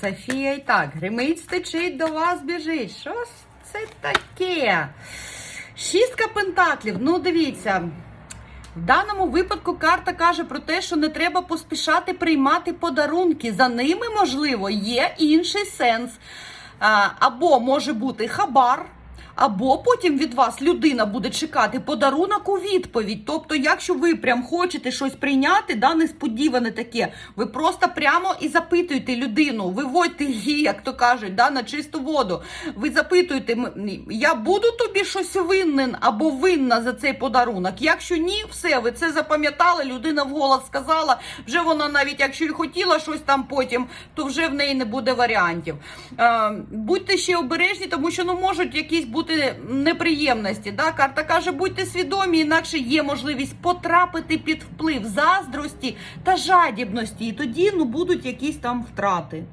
Софія і так, гримить стечить, до вас біжить. Що це таке? Шістка пентаклів. Ну, дивіться. В даному випадку карта каже про те, що не треба поспішати приймати подарунки. За ними, можливо, є інший сенс. Або може бути хабар. Або потім від вас людина буде чекати подарунок у відповідь. Тобто, якщо ви прям хочете щось прийняти, да, несподіване таке, ви просто прямо і запитуєте людину, виводьте її, як то кажуть, да, на чисту воду. Ви запитуєте, я буду тобі щось винен або винна за цей подарунок. Якщо ні, все, ви це запам'ятали, людина вголос сказала, вже вона навіть якщо і хотіла щось там потім, то вже в неї не буде варіантів. Е, будьте ще обережні, тому що ну можуть якісь бути неприємності. Да? Карта каже, будьте свідомі, інакше є можливість потрапити під вплив заздрості та жадібності. І тоді ну будуть якісь там втрати.